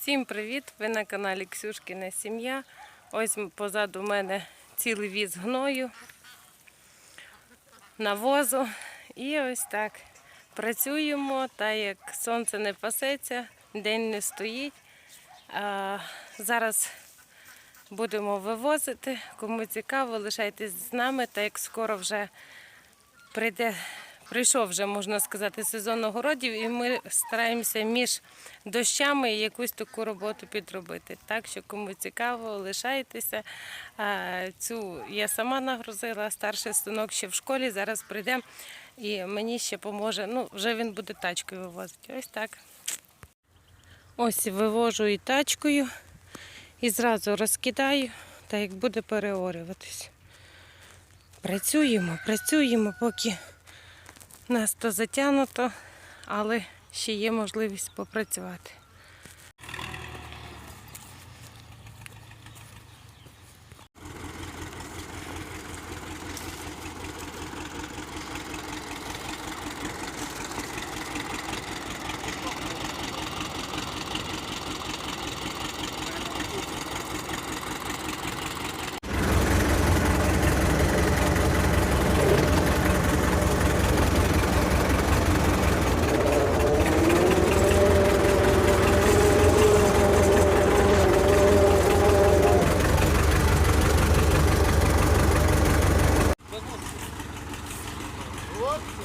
Всім привіт! Ви на каналі Ксюшкіна Сім'я. Ось позаду мене цілий віз гною, навозу. І ось так працюємо, та як сонце не пасеться, день не стоїть. А, зараз будемо вивозити. Кому цікаво, лишайтесь з нами, та як скоро вже прийде, прийшов вже, можна сказати, сезон огородів, і ми стараємося між дощами якусь таку роботу підробити. Так що кому цікаво, лишайтеся. Цю я сама нагрузила, старший синок ще в школі. Зараз прийде і мені ще поможе. Ну, вже він буде тачкою вивозити. Ось так. Ось вивожу і тачкою, і зразу розкидаю, та як буде переорюватись. Працюємо, працюємо, поки нас то затягнуто, але ще є можливість попрацювати. Коско!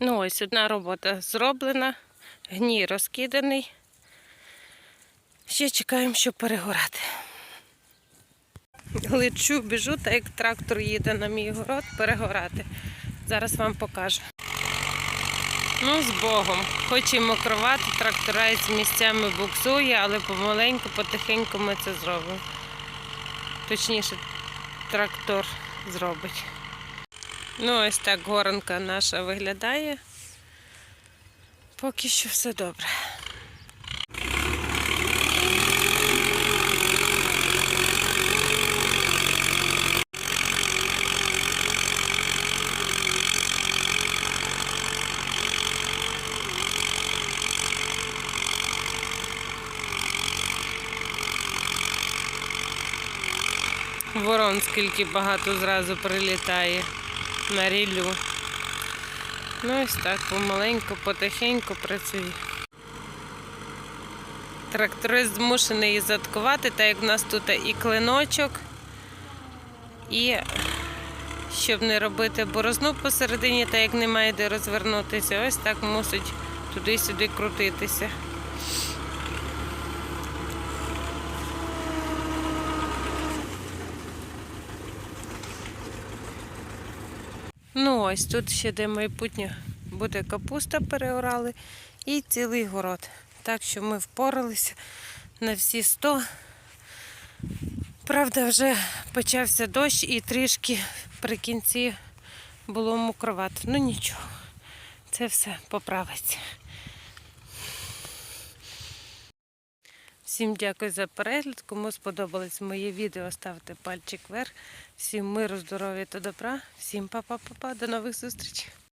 Ну ось одна робота зроблена, гній розкиданий. Ще чекаємо, щоб перегорати. Лечу, біжу, так як трактор їде на мій город перегорати. Зараз вам покажу. Ну, з Богом. Хоч і мокровати, тракторець місцями буксує, але помаленьку, потихеньку ми це зробимо. Точніше, трактор зробить. Ну, ось так горанка наша виглядає. Поки що все добре. Ворон скільки багато зразу прилітає на ріллю. Ну ось так, помаленьку, потихеньку працює. Тракторист змушений її заткувати, так як в нас тут і клиночок, і щоб не робити борозну посередині, так як немає де розвернутися, ось так мусить туди-сюди крутитися. Ну ось тут ще де майбутнє буде капуста переорали і цілий город. Так що ми впоралися на всі 100. Правда, вже почався дощ і трішки при кінці було мокровато. Ну нічого, це все поправиться. Всім дякую за перегляд. Кому сподобалось моє відео, ставте пальчик вверх. Всім миру, здоров'я та добра. Всім па-па-па-па. До нових зустрічей.